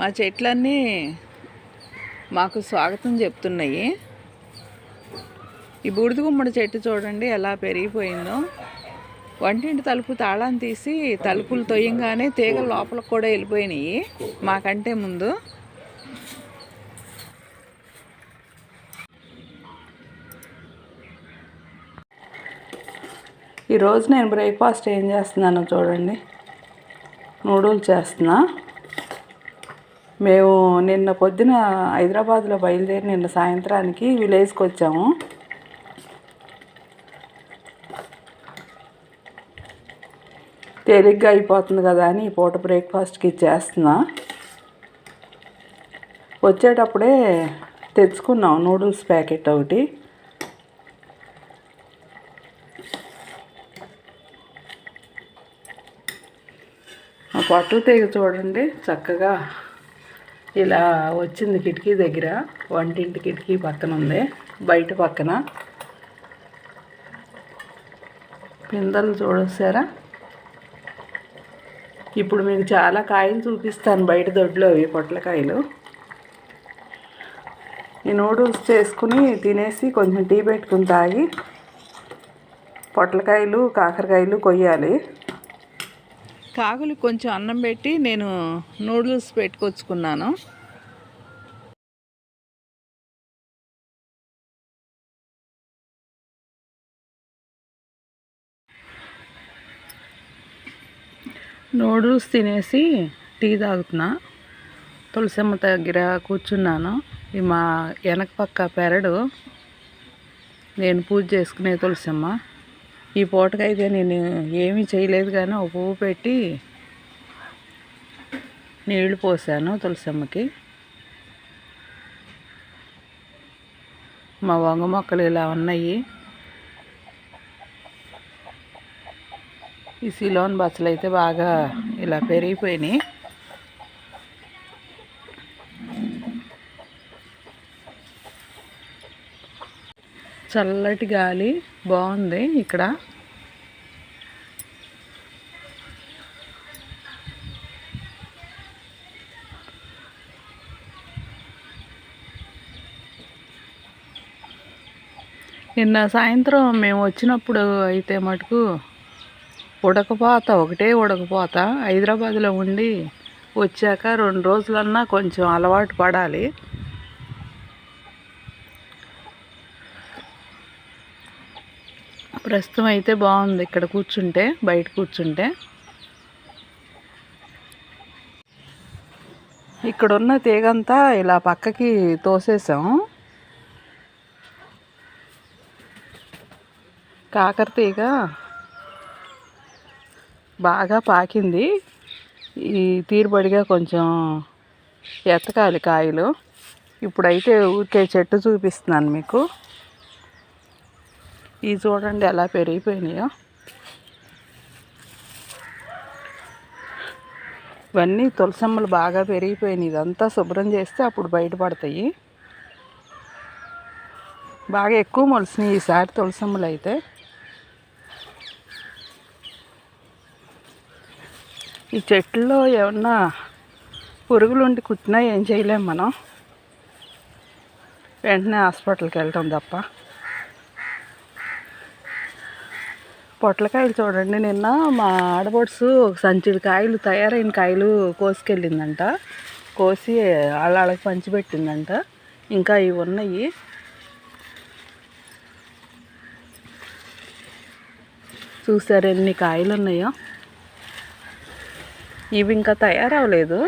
మా చెట్లన్నీ మాకు స్వాగతం చెప్తున్నాయి. ఈ బూడిద గుమ్మడి చెట్టు చూడండి ఎలా పెరిగిపోయిందో. వంటింటి తలుపు తాళం తీసి తలుపులు తొయ్యంగానే తీగలు లోపలికి కూడా వెళ్ళిపోయినాయి మాకంటే ముందు. ఈరోజు నేను బ్రేక్ఫాస్ట్ ఏం చేస్తున్నానో చూడండి. నూడుల్స్ చేస్తున్నా. మేము నిన్న పొద్దున హైదరాబాద్లో బయలుదేరి నిన్న సాయంత్రానికి విలేజ్కి వచ్చాము. తేలిగ్గా అయిపోతుంది కదా అని ఈ పూట బ్రేక్ఫాస్ట్కి చేస్తున్నా వచ్చేటప్పుడే తెచ్చుకున్నాం నూడిల్స్ ప్యాకెట్ ఒకటి. పట్టు తీగ చూడండి చక్కగా ఇలా వచ్చింది కిటికీ దగ్గర వంటింటి కిటికీ పక్కన ఉంది బయట పక్కన. పిందలు చూడొస్తారా ఇప్పుడు మీకు చాలా కాయలు చూపిస్తాను బయట దొడ్లో అవి పొట్లకాయలు ఈ నూడిల్స్ చేసుకుని తినేసి కొంచెం టీ పెట్టుకుని తాగి పొట్లకాయలు కాకరకాయలు కొయ్యాలి. కాకులు కొంచెం అన్నం పెట్టి నేను నూడిల్స్ పెట్టుకొచ్చుకున్నాను. నూడిల్స్ తినేసి టీ తాగుతున్నా. తులసమ్మ దగ్గర కూర్చున్నాను. ఈ మా వెనక పక్క పెరడు. నేను పూజ చేసుకునే తులసమ్మ. ఈ పూటకైతే నేను ఏమీ చేయలేదు కానీ ఒక పువ్వు పెట్టి నీళ్ళు పోసాను తులసమ్మకి. మా వంగ మొక్కలు ఇలా ఉన్నాయి. ఈ సిలోన్ బస్సులు అయితే బాగా ఇలా పెరిగిపోయినాయి. చల్లటి గాలి. బాగుంది ఇక్కడ. నిన్న సాయంత్రం మేము వచ్చినప్పుడు అయితే మటుకు ఉడకపోత ఒకటే ఉడకపోత. హైదరాబాద్లో ఉండి వచ్చాక రెండు రోజులన్నా కొంచెం అలవాటు పడాలి. ప్రస్తుతం అయితే బాగుంది ఇక్కడ కూర్చుంటే బయట కూర్చుంటే. ఇక్కడున్న తీగంతా ఇలా పక్కకి తోసేసాం. కాకర తీగ బాగా పాకింది. ఈ తీరుబడిగా కొంచెం ఎత్తకాలి కాయలు. ఇప్పుడైతే ఊరికే చెట్టు చూపిస్తున్నాను మీకు. ఇవి చూడండి ఎలా పెరిగిపోయినాయో. ఇవన్నీ తులసమ్మలు బాగా పెరిగిపోయినాయి. ఇదంతా శుభ్రం చేస్తే అప్పుడు బయటపడతాయి. బాగా ఎక్కువ మొలిసినాయి ఈసారి తులసమ్మలు అయితే. ఈ చెట్లలో ఏమన్నా పురుగులు ఉండి కుట్టినా ఏం చేయలేం మనం. వెంటనే హాస్పిటల్కి వెళ్ళటం తప్ప. పొట్లకాయలు చూడండి. నిన్న మా ఆడపడుసు ఒక సంచుడు కాయలు తయారైన కాయలు కోసుకెళ్ళిందంట. కోసి వాళ్ళకి పంచిపెట్టిందంట. ఇంకా ఇవి ఉన్నాయి. చూసారు ఎన్ని కాయలు ఉన్నాయో? ఇవి ఇంకా తయారవలేదు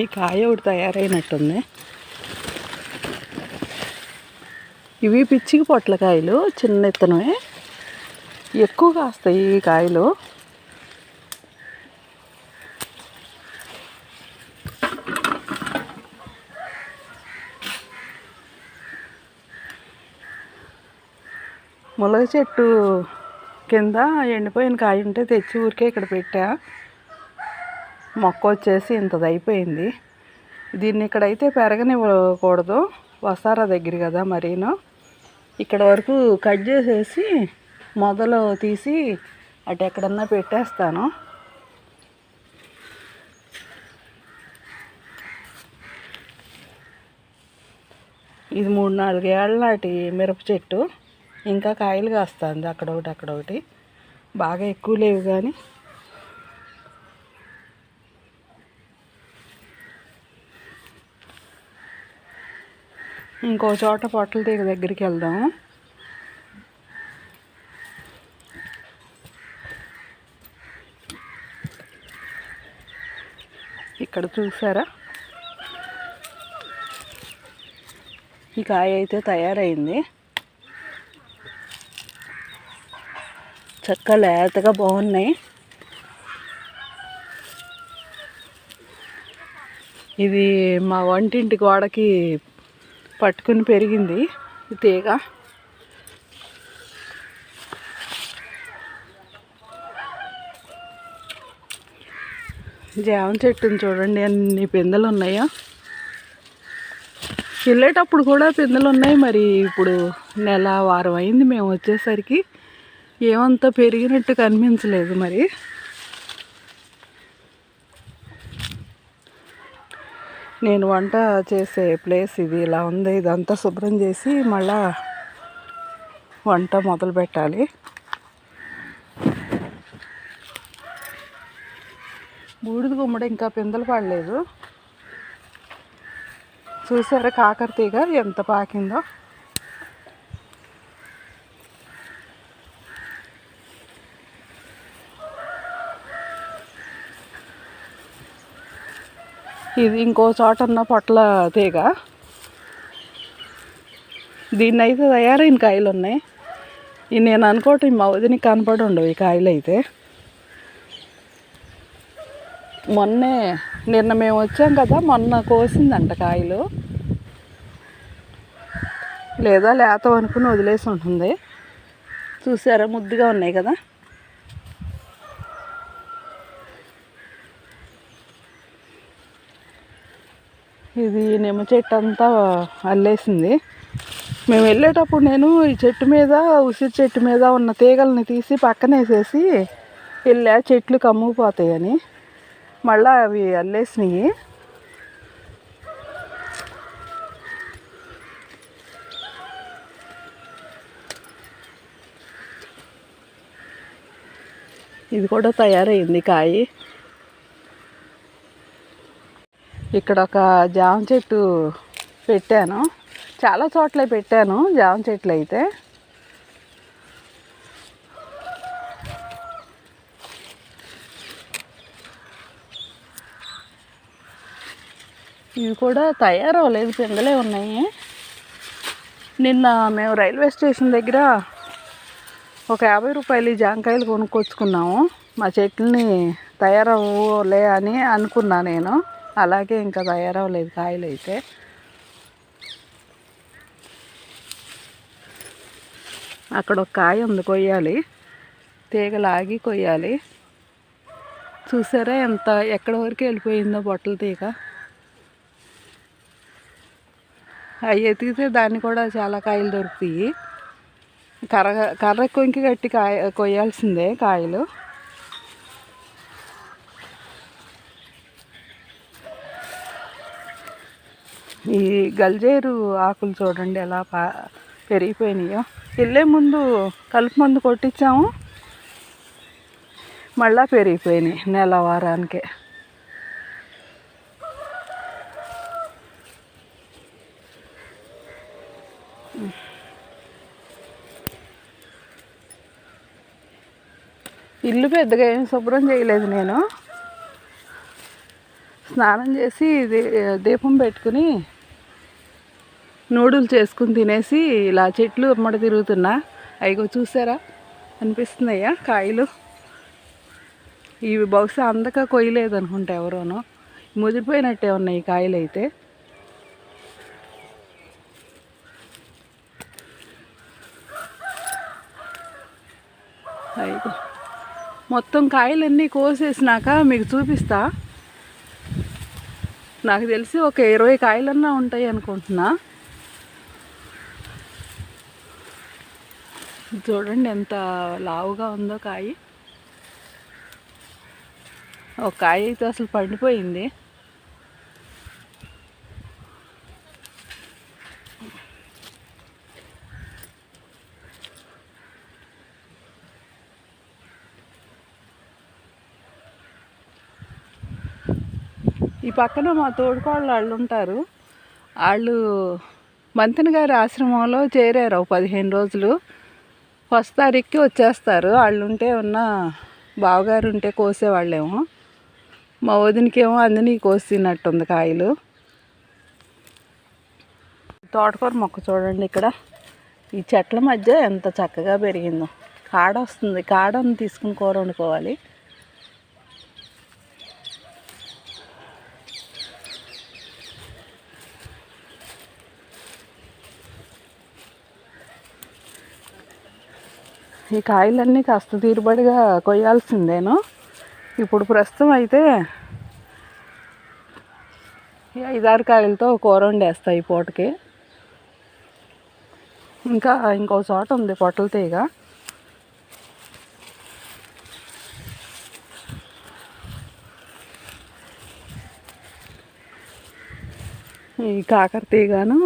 ఈ కాయ ఒకటి తయారైనట్టుంది. ఇవి పిచ్చికి పొట్లకాయలు చిన్న ఇత్తనమే ఎక్కువ కాస్తాయి ఈ కాయలు. ములగ చెట్టు కింద ఎండిపోయిన కాయ ఉంటే తెచ్చి ఊరికే ఇక్కడ పెట్టా. మొక్క వచ్చేసి ఇంతది అయిపోయింది. దీన్ని ఇక్కడైతే పెరగనివ్వకూడదు. వసారా దగ్గర కదా మరీను. ఇక్కడ వరకు కట్ చేసేసి మొదలు తీసి అటు ఎక్కడన్నా పెట్టేస్తాను. ఇది మూడు నాలుగు ఏళ్ళ నాటి మిరప చెట్టు. ఇంకా కాయలు కాస్తుంది అక్కడ ఒకటి అక్కడ ఒకటి బాగా ఎక్కువ లేవు కానీ ఇంకో చోట పొట్టల తీగ దగ్గరికి వెళ్దాము ఇక్కడ చూసారా? ఈ కాయ అయితే తయారైంది. చక్క లేతగా బాగున్నాయి. ఇది మా వంటింటి గోడకి పట్టుకుని పెరిగింది తీగ. జామ చెట్టుని చూడండి అన్ని పిందెలు ఉన్నాయో వెళ్ళేటప్పుడు కూడా పిందెలు ఉన్నాయి మరి ఇప్పుడు నెల వారం అయింది మేము వచ్చేసరికి. ఏమంత పెరిగినట్టు కనిపించలేదు మరి. నేను వంట చేసే ప్లేస్ ఇది ఇలా ఉంది. ఇదంతా శుభ్రం చేసి మళ్ళా వంట మొదలు పెట్టాలి. బూడిద గుమ్మడి ఇంకా పిందెలు పడలేదు. చూసారా కాకర తీగ ఎంత పాకిందో? ఇది ఇంకో చోట ఉన్న పొట్ల తీగ. దీన్ని అయితే తయారైన కాయలు ఉన్నాయి ఇవి నేను అనుకోవటం మా వదినికి కనపడి ఉండవు ఈ కాయలు అయితే మొన్నే నిన్న మేము వచ్చాం కదా మొన్న కోసిందంట కాయలు. లేదా లేత అనుకుని వదిలేసి ఉంటుంది. చూసారా ముద్దుగా ఉన్నాయి కదా? ఇది నిమ్మ చెట్టు అంతా అల్లేసింది. మేము వెళ్ళేటప్పుడు నేను ఈ చెట్టు మీద ఉసిరి చెట్టు మీద ఉన్న తీగల్ని తీసి పక్కన వేసేసి వెళ్ళా చెట్లు కమ్ముకుపోతాయని. మళ్ళీ అవి అల్లేసినాయి. ఇది కూడా తయారైంది కాయి. ఇక్కడ ఒక జామ చెట్టు పెట్టాను. చాలా చోట్ల పెట్టాను జామ చెట్లు అయితే. ఇవి కూడా తయారవ్వలేదు పిందలే ఉన్నాయి. నిన్న మేము రైల్వే స్టేషన్ దగ్గర ఒక యాభై రూపాయలు జాంకాయలు కొనుక్కొచ్చుకున్నాము. మా చెట్లని తయారవ్వలే అని అనుకున్నా నేను. అలాగే ఇంకా తయారవ్వలేదు కాయలు అయితే అక్కడ ఒక కాయ ఉంది కొయ్యాలి. తీగలాగి కొయ్యాలి. చూసారా ఎంత ఎక్కడ వరకు వెళ్ళిపోయిందో బొట్టల తీగ? అవి ఎతికితే దాన్ని కూడా చాలా కాయలు దొరుకుతాయి. కర్ర కర్ర కొంకి కట్టి కాయ కొయ్యాల్సిందే కాయలు. ఈ గల్జేరు ఆకులు చూడండి ఎలా పా పెరిగిపోయినాయో. వెళ్ళే ముందు కలుపు మందు కొట్టించాము. మళ్ళా పెరిగిపోయినాయి నెల వారానికే. ఇల్లు పెద్దగా ఏం శుభ్రం చేయలేదు నేను. స్నానం చేసి దీపం పెట్టుకుని నూడుల్స్ చేసుకుని తినేసి ఇలా చెట్లు అమ్మట తిరుగుతున్నా. అయిగో చూసారా? అనిపిస్తున్నాయా కాయలు. ఇవి బహుశా అందక కొయ్యలేదు అనుకుంటా ఎవరోనో. ముదిరిపోయినట్టే ఉన్నాయి కాయలు అయితే అయిగో మొత్తం కాయలన్నీ కోసేసినాక మీకు చూపిస్తా. నాకు తెలిసి ఒక ఇరవై కాయలన్నా ఉంటాయి అనుకుంటున్నా. చూడండి ఎంత లావుగా ఉందో కాయ. ఒక కాయ అయితే అసలు పండిపోయింది. ఈ పక్కన మా తోడుకోళ్ళు వాళ్ళు ఉంటారు. వాళ్ళు మంతెన గారి ఆశ్రమంలో చేరారు ఒక పదిహేను రోజులు. ఫస్ట్ తారీఖుకి వచ్చేస్తారు. వాళ్ళు ఉంటే ఉన్న బావగారు ఉంటే కోసేవాళ్ళేమో. మా వదినకేమో అందని కోసినట్టుంది కాయలు. తోటకూర మొక్క చూడండి ఇక్కడ. ఈ చెట్ల మధ్య ఎంత చక్కగా పెరిగిందో. కాడ వస్తుంది కాడను తీసుకుని కూర వండుకోవాలి. ఈ కాయలన్నీ కాస్త తీరుబడిగా కొయ్యాల్సిందేను. ఇప్పుడు ప్రస్తుతం అయితే ఐదారు కాయలతో కూర వండేస్తాయి ఈ పూటకి. ఇంకా ఇంకో చోట ఉంది పొట్టల తీగ. ఈ కాకర తీగను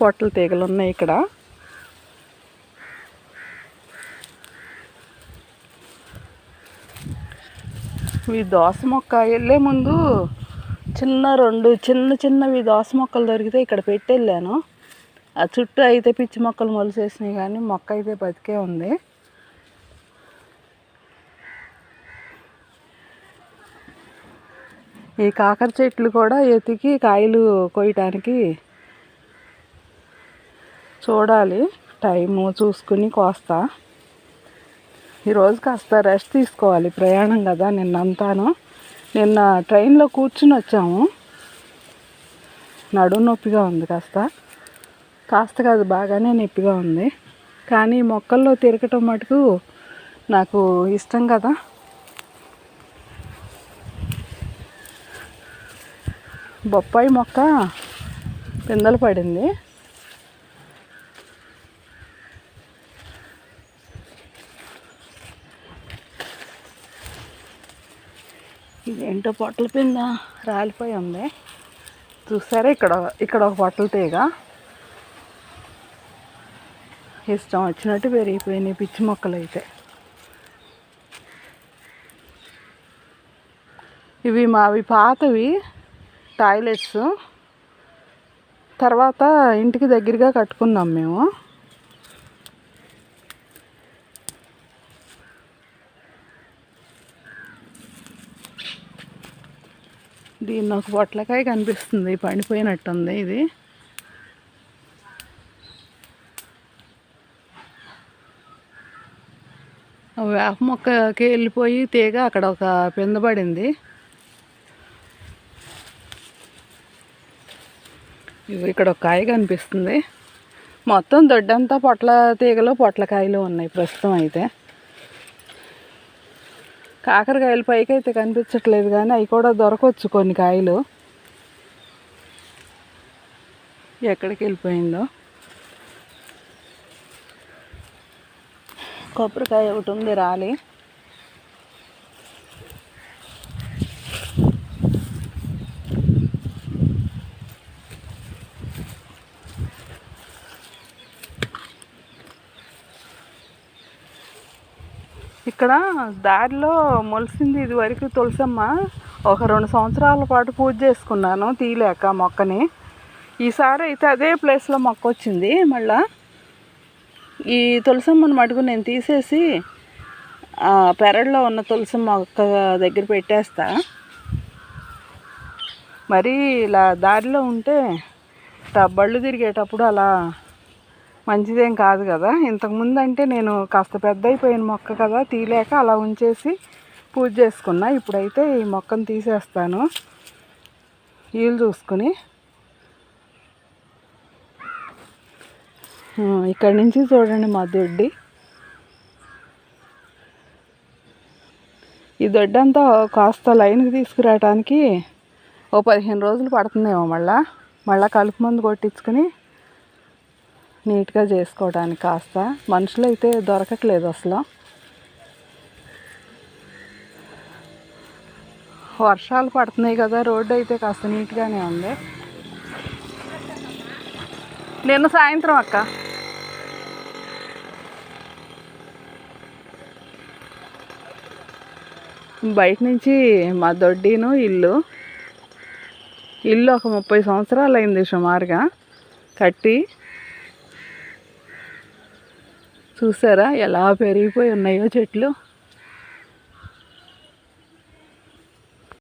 పొట్టల తీగలు ఉన్నాయి ఇక్కడ. ఈ దోస మొక్క వెళ్ళే ముందు చిన్న రెండు చిన్న చిన్నవి దోస మొక్కలు దొరికితే ఇక్కడ పెట్టి వెళ్ళాను ఆ చుట్టూ అయితే పిచ్చి మొక్కలు మొలిసేసినాయి కానీ మొక్క అయితే బతికే ఉంది. ఈ కాకర చెట్లు కూడా ఎతికి కాయలు కొయ్యటానికి చూడాలి. టైము చూసుకుని కోస్తా. ఈరోజు కాస్త రెస్ట్ తీసుకోవాలి. ప్రయాణం కదా నిన్నంతాను. నిన్న ట్రైన్లో కూర్చుని వచ్చాము. నడుము నొప్పిగా ఉంది కాస్త. కాస్త కాదు బాగానే నొప్పిగా ఉంది. కానీ మొక్కల్లో తిరగటం మటుకు నాకు ఇష్టం కదా. బొప్పాయి మొక్క పిందలు పడింది. ఇదేంటో పొట్టల పింద రాలిపోయి ఉంది. చూసారా ఇక్కడ ఇక్కడ ఒక పొట్టల తీగ. ఇష్టం వచ్చినట్టు పెరిగిపోయినాయి పిచ్చి మొక్కలు అయితే. ఇవి మావి పాతవి టాయిలెట్స్ తర్వాత ఇంటికి దగ్గరగా కట్టుకున్నాం మేము. ఇది ఒక పొట్లకాయ కనిపిస్తుంది పండిపోయినట్టుంది ఇది. వేప మొక్కకి వెళ్ళిపోయి తీగ అక్కడ ఒక పిందబడింది ఇక్కడ ఒక కాయ కనిపిస్తుంది. మొత్తం దొడ్డంతా పొట్ల తీగలు పొట్లకాయలు ఉన్నాయి ప్రస్తుతం అయితే. కాకరకాయలు పైకి అయితే కనిపించట్లేదు కానీ అవి కూడా దొరకవచ్చు కొన్ని కాయలు. ఎక్కడికి వెళ్ళిపోయిందో. కొబ్బరికాయ ఒకటి ఉంది రాలి. ఇక్కడ దారిలో మొలిసింది ఇది వరకు తులసమ్మ. ఒక రెండు సంవత్సరాల పాటు పూజ చేసుకున్నాను తీయలేక మొక్కని. ఈసారి అయితే అదే ప్లేస్లో మొక్క వచ్చింది మళ్ళా. ఈ తులసమ్మని మటుకు నేను తీసేసి పెరడులో ఉన్న తులసమ్మ మొక్క దగ్గర పెట్టేస్తా. మరి ఇలా దారిలో ఉంటే బళ్ళు తిరిగేటప్పుడు అలా మంచిదేం కాదు కదా. ఇంతకుముందు అంటే నేను కాస్త పెద్ద అయిపోయిన మొక్క కదా తీయలేక అలా ఉంచేసి పూజ చేసుకున్నా. ఇప్పుడైతే ఈ మొక్కను తీసేస్తాను. వీలు చూసుకుని. ఇక్కడి నుంచి చూడండి మా దొడ్డి. ఈ దొడ్డంతా కాస్త లైన్కి తీసుకురావటానికి ఓ పదిహేను రోజులు పడుతుందేమో మళ్ళా. మళ్ళీ కలుపు మందు కొట్టించుకుని నీట్గా చేసుకోవడానికి కాస్త. మనుషులు అయితే దొరకట్లేదు అసలు. వర్షాలు పడుతున్నాయి కదా రోడ్డు అయితే కాస్త నీట్గానే ఉంది. నిన్న సాయంత్రం అక్క. బయట నుంచి మా దొడ్డిను ఇల్లు. ఇల్లు ఒక ముప్పై సంవత్సరాలు అయింది సుమారుగా. కట్టి చూసారా ఎలా పెరిగిపోయి ఉన్నాయో చెట్లు.